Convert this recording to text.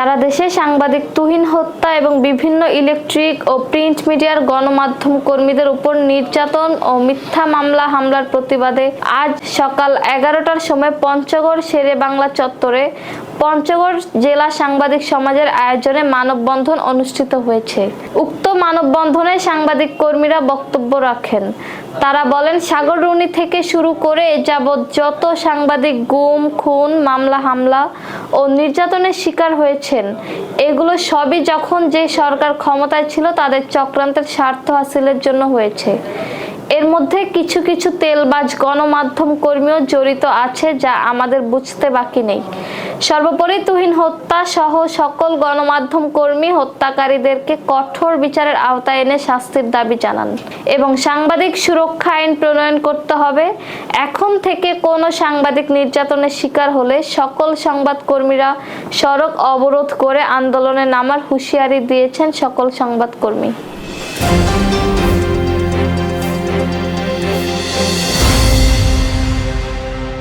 সারা দেশে সাংবাদিক তুহিন হত্যা এবং বিভিন্ন ইলেকট্রিক ও প্রিন্ট মিডিয়ার গণমাধ্যম কর্মীদের উপর নির্যাতন ও মিথ্যা মামলা হামলার প্রতিবাদে আজ সকাল এগারোটার সময় পঞ্চগড় শেরে বাংলা চত্বরে পঞ্চগড় জেলা সাংবাদিক সমাজের আয়োজনে মানববন্ধন অনুষ্ঠিত হয়েছে। উক্ত মানববন্ধনে সাংবাদিক কর্মীরা বক্তব্য রাখেন। তারা বলেন সাগররুনি থেকে শুরু করে যাবৎ যত সাংবাদিক গুম, খুন, মামলা, হামলা ও নির্যাতনের শিকার হয়েছেন এগুলো সবই যখন যে সরকার ক্ষমতায় ছিল, তাদের চক্রান্তের স্বার্থ হাসিলের জন্য হয়েছে। এর মধ্যে কিছু কিছু তেলবাজ গণমাধ্যম কর্মীও জড়িত আছে, যা আমাদের বুঝতে বাকি নেই। সর্বোপরি তুহিন হত্যা সহ সকল গণমাধ্যম কর্মী হত্যাকারীদেরকে কঠোর বিচারের আওতায় এনে শাস্তির দাবি জানান। এবং সাংবাদিক সুরক্ষা আইন প্রণয়ন করতে হবে। এখন থেকে কোনো সাংবাদিক নির্যাতনের শিকার হলে সকল সংবাদকর্মীরা সড়ক অবরোধ করে আন্দোলনে নামার হুঁশিয়ারি দিয়েছেন সকল সংবাদকর্মী